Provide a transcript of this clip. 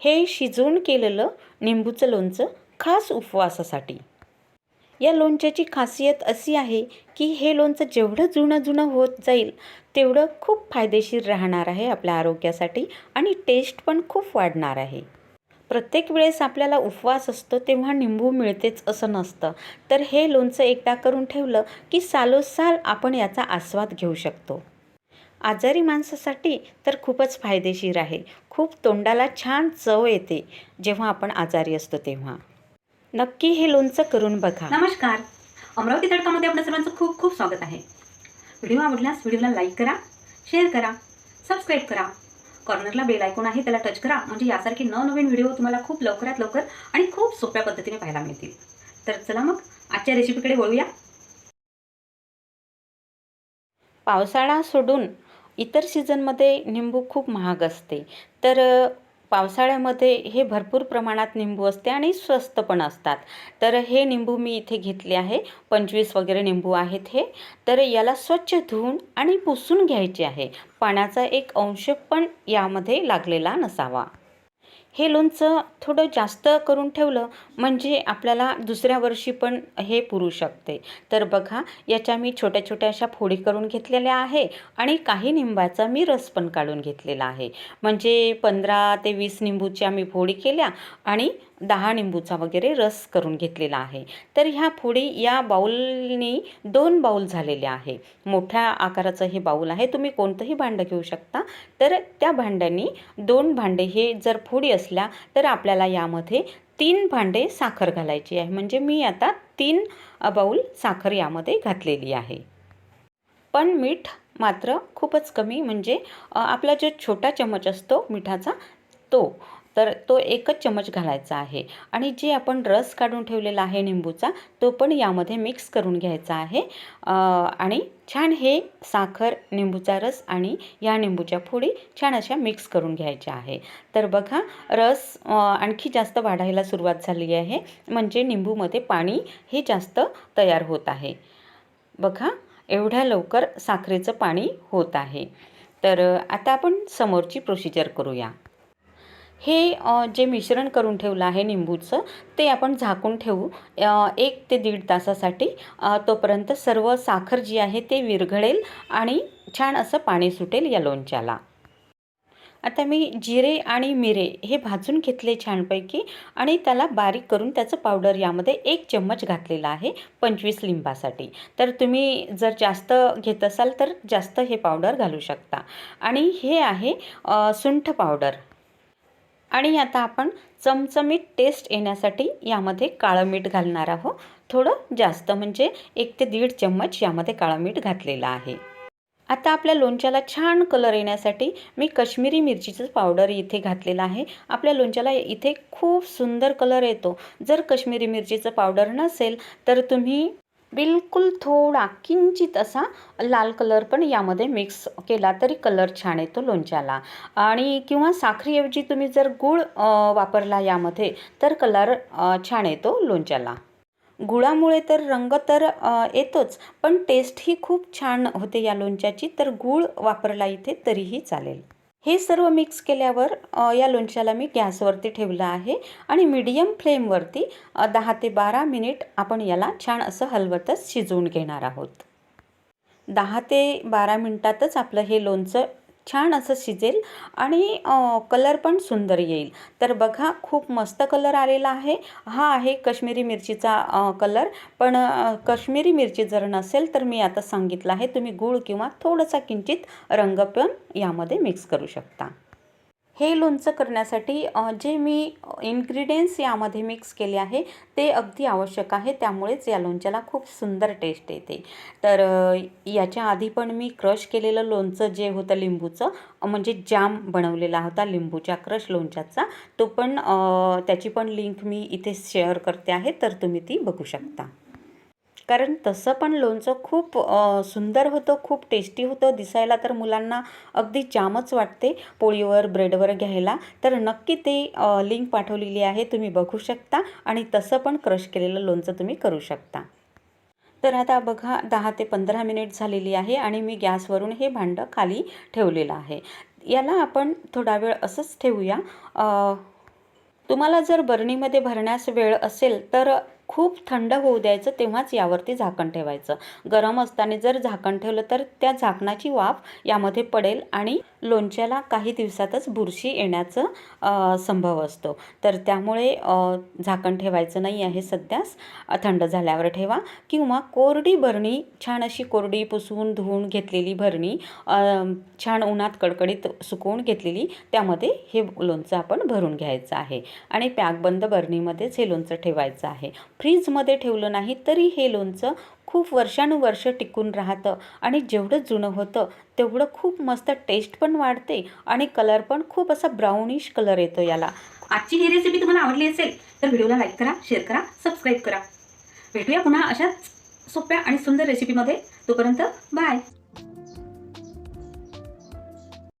हे शिजवून केलेलं निंबूचं लोणचं खास उपवासासाठी. या लोणच्याची खासियत अशी आहे की हे लोणचं जेवढं जुनं जुनं होत जाईल तेवढं खूप फायदेशीर राहणार आहे आपल्या आरोग्यासाठी आणि टेस्ट पण खूप वाढणार आहे. प्रत्येक वेळेस आपल्याला उपवास असतो तेव्हा निंबू मिळतेच असं नसतं. तर हे लोणचं एकदा करून ठेवलं की सालोसाल आपण याचा आस्वाद घेऊ शकतो. आजारी माणसासाठी तर खूपच फायदेशीर आहे. खूप तोंडाला छान चव येते जेव्हा आपण आजारी असतो तेव्हा. नक्की हे लोणचं करून बघा. नमस्कार. अमरावती तडकामध्ये आपल्या सर्वांचं खूप खूप स्वागत आहे. व्हिडिओ आवडल्यास व्हिडिओला लाईक करा शेअर करा सबस्क्राईब करा. कॉर्नरला बेल आयकॉन आहे त्याला टच करा म्हणजे यासारखे नवनवीन व्हिडिओ तुम्हाला खूप लवकरात लवकर आणि खूप सोप्या पद्धतीने पाहायला मिळतील. तर चला मग आजच्या रेसिपीकडे वळूया. पावसाळा सोडून इतर सीझनमध्ये निंबू खूप महाग असते. तर पावसाळ्यामध्ये हे भरपूर प्रमाणात निंबू असते आणि स्वस्त पण असतात. तर हे निंबू मी इथे घेतले आहे. पंचवीस वगैरे निंबू आहेत हे. तर याला स्वच्छ धुवून आणि पुसून घ्यायचे आहे. पाण्याचा एक अंश पण यामध्ये लागलेला नसावा. हे लोणचं थोडं जास्त करून ठेवलं म्हणजे आपल्याला दुसऱ्या वर्षी पण हे पुरू शकते. तर बघा याच्या मी छोट्या छोट्या अशा फोडी करून घेतलेल्या आहे आणि काही निंबाचा मी रस पण काढून घेतलेला आहे. म्हणजे पंधरा ते वीस निंबूच्या मी फोडी केल्या आणि दहा निंबूचा वगैरे रस करून घेतलेला आहे. तर ह्या फोडी या बाऊलनी दोन बाऊल झालेले आहे. मोठ्या आकाराचं हे बाऊल आहे. तुम्ही कोणतंही भांडं घेऊ शकता. तर त्या भांड्यांनी दोन भांडे हे जर फोडी असल्या तर आपल्याला यामध्ये तीन भांडे साखर घालायची आहे. म्हणजे मी आता तीन बाऊल साखर यामध्ये घातलेली आहे. पण मीठ मात्र खूपच कमी म्हणजे आपला जो छोटा चमच असतो मिठाचा तो तर तो एकच चमच घालायचा आहे. आणि जे आपण रस काढून ठेवलेला आहे निंबूचा तो पण यामध्ये मिक्स करून घ्यायचा आहे. आणि छान हे साखर निंबूचा रस आणि या निंबूच्या फोडी छान अशा मिक्स करून घ्यायच्या आहे. तर बघा रस आणखी जास्त वाढायला सुरुवात झाली आहे. म्हणजे निंबूमध्ये पाणी हे जास्त तयार होत आहे. बघा एवढ्या लवकर साखरेचं पाणी होत आहे. तर आता आपण समोरची प्रोसिजर करूया. हे जे मिश्रण करून ठेवलं आहे निंबूचं ते आपण झाकून ठेवू. एक ते दीड तासासाठी. तोपर्यंत सर्व साखर जी आहे ते विरघळेल आणि छान असं पाणी सुटेल या लोणच्याला. आता मी जिरे आणि मिरे हे भाजून घेतले छानपैकी आणि त्याला बारीक करून त्याचं पावडर यामध्ये एक चम्मच घातलेला आहे पंचवीस लिंबासाठी. तर तुम्ही जर जास्त घेत असाल तर जास्त हे पावडर घालू शकता. आणि हे आहे सुंठ पावडर. आणि आता आपण चमचमीत टेस्ट येण्यासाठी यामध्ये काळं मीठ घालणार आहोत. थोडं जास्त म्हणजे एक ते दीड चम्मच यामध्ये काळं मीठ घातलेलं आहे. आता आपल्या लोणच्याला छान कलर येण्यासाठी मी कश्मीरी मिरचीचं पावडर इथे घातलेलं आहे. आपल्या लोणच्याला इथे खूप सुंदर कलर येतो. जर कश्मीरी मिरचीचं पावडर नसेल तर तुम्ही बिलकुल थोडा किंचित असा लाल कलर पण यामध्ये मिक्स केला तरी कलर छान येतो लोणच्याला. आणि किंवा साखरेऐवजी तुम्ही जर गूळ वापरला यामध्ये तर कलर छान येतो लोणच्याला. गुळामुळे तर रंग तर येतोच पण टेस्टही खूप छान होते या लोणच्याची तर गूळ वापरला इथे तरीही चालेल. हे सर्व मिक्स केल्यावर या लोणच्याला मी गॅसवरती ठेवलं आहे आणि मीडियम फ्लेमवरती दहा ते बारा मिनिट आपण याला छान असं हलवतच शिजवून घेणार आहोत. दहा ते बारा मिनटातच आपलं हे लोणचं छान असं शिजेल आणि कलर पण सुंदर येईल. तर बघा खूप मस्त कलर आलेला आहे. हा आहे कश्मीरी मिरचीचा कलर. पण कश्मीरी मिरची जर नसेल तर मी आता सांगितलं आहे तुम्ही गूळ किंवा थोडासा किंचित रंग पण यामध्ये मिक्स करू शकता. हे लोणचं करण्यासाठी जे मी इन्ग्रेडियंट्स यामध्ये मिक्स केले आहे ते अगदी आवश्यक आहे. त्यामुळेच या लोणच्याला खूप सुंदर टेस्ट येते. तर याच्या आधी पण मी क्रश केलेलं लोणचं जे होतं लिंबूचं म्हणजे जाम बनवलेला होता लिंबूच्या क्रश लोणच्याचा तो पण त्याची पण लिंक मी इथे शेअर करते आहे तर तुम्ही ती बघू शकता. कारण तसं पण लोणचं खूप सुंदर होतं खूप टेस्टी होतं. दिसायला तर मुलांना अगदी जामच वाटते पोळीवर ब्रेडवर घ्यायला. तर नक्की ते लिंक पाठवलेली आहे तुम्ही बघू शकता. आणि तसं पण क्रश केलेलं लोणचं तुम्ही करू शकता. तर आता बघा दहा ते पंधरा मिनिट झालेली आहे आणि मी गॅसवरून हे भांडं खाली ठेवलेलं आहे. याला आपण थोडा वेळ असंच ठेवूया. तुम्हाला जर बरणीमध्ये भरण्यास वेळ असेल तर खूप थंड होऊ द्यायचं तेव्हाच यावरती झाकण ठेवायचं. गरम असताना जर झाकण ठेवलं तर त्या झाकणाची वाफ यामध्ये पडेल आणि लोणच्याला काही दिवसातच बुरशी येण्याचं संभव असतो. तर त्यामुळे झाकण ठेवायचं नाही आहे सध्यास. थंड झाल्यावर ठेवा किंवा कोरडी भरणी छान अशी कोरडी पुसून धुवून घेतलेली भरणी छान उन्हात कडकडीत सुकवून घेतलेली त्यामध्ये हे लोणचं आपण भरून घ्यायचं आहे. आणि पॅकबंद बरणीमध्येच हे लोणचं ठेवायचं आहे. फ्रीजमध्ये ठेवलं नाही तरी हे लोणचं खूप वर्षानुवर्ष टिकून राहतं आणि जेवढं जुनं होतं तेवढं खूप मस्त टेस्ट पण वाढते आणि कलर पण खूप असा ब्राउनिश कलर येतो याला. आजची ही रेसिपी तुम्हाला आवडली असेल तर व्हिडिओला लाईक करा शेअर करा सबस्क्राईब करा. भेटूया पुन्हा अशाच सोप्या आणि सुंदर रेसिपीमध्ये तोपर्यंत बाय